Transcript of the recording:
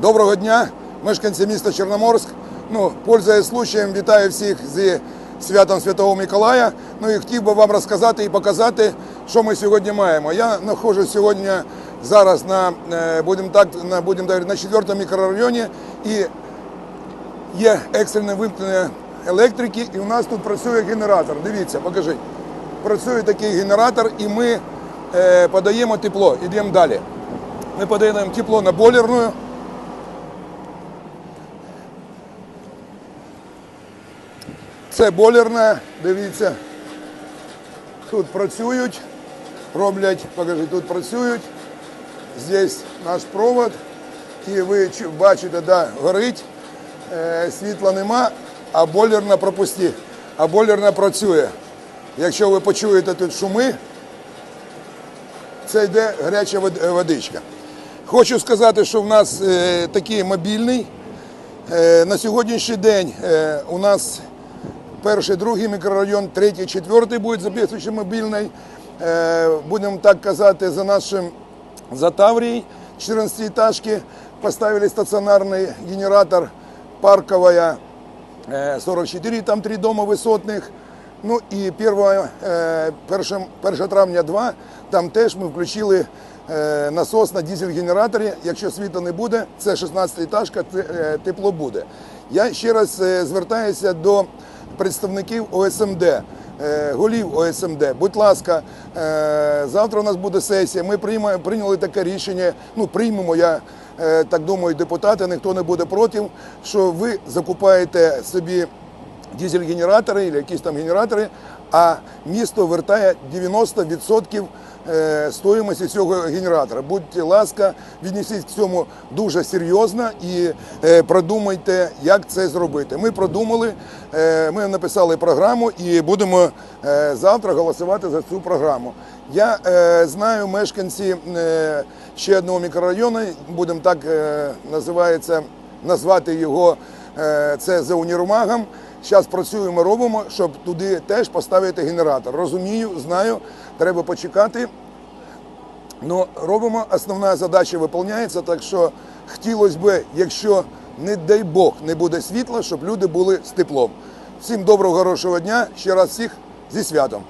Доброго дня, мешканці міста Чорноморськ. Ну, пользуясь случаєм, вітаю всіх зі святом Святого Миколая. Ну і хотів би вам розказати і показати, що ми сьогодні маємо. Я знаходжусь сьогодні зараз на, е, будемо так, на, будемо говорити, на 4 мікрорайоні і є екстрене вимкнення електрики, і у нас тут працює генератор. Дивіться, покажіть. Працює такий генератор, і ми е, подаємо тепло. Йдемо далі. Ми подаємо тепло на бойлерну. Це бойлерна, дивіться. Тут працюють, роблять, покажи, тут працюють. Здесь наш провод. І ви бачите, да, горить, е, світла нема, а бойлерна пропусті. А бойлерна працює. Якщо ви почуєте тут шуми, це йде гаряча водичка. Хочу сказати, що в нас е, такий мобільний. Е, на сьогоднішній день е, у нас перший, другий мікрорайон, третій, четвертий буде записуючи мобільний. Е, будемо так казати, за нашим за Таврией 14 этажки поставили стационарный генератор парковая э, 44, там три дома висотних. Ну і 1, е, 1, 1 травня 2, там теж ми включили е, насос на дизель-генераторі. Якщо світла не буде, це 16 етажка, це, е, тепло буде. Я ще раз е, звертаюся до представників ОСМД, е, голів ОСМД. Будь ласка, е, завтра у нас буде сесія. Ми прийняли таке рішення. Ну, приймемо, я е, так думаю, депутати, ніхто не буде проти, що ви закупаєте собі дизель-генератори, або якісь там генератори, а місто вертає 90% е, стоїмості цього генератора. Будьте ласка, віднесіть к цьому дуже серйозно і е, продумайте, як це зробити. Ми продумали, е, ми написали програму і будемо завтра голосувати за цю програму. Я знаю мешканці ще одного мікрорайону, будемо так називається, назвати його це за універмагом. Зараз працюємо, робимо, щоб туди теж поставити генератор. Розумію, знаю, треба почекати. Ну, робимо, основна задача виконується, так що хотілося б, якщо, не дай Бог, не буде світла, щоб люди були з теплом. Всім доброго, хорошого дня, ще раз всіх зі святом.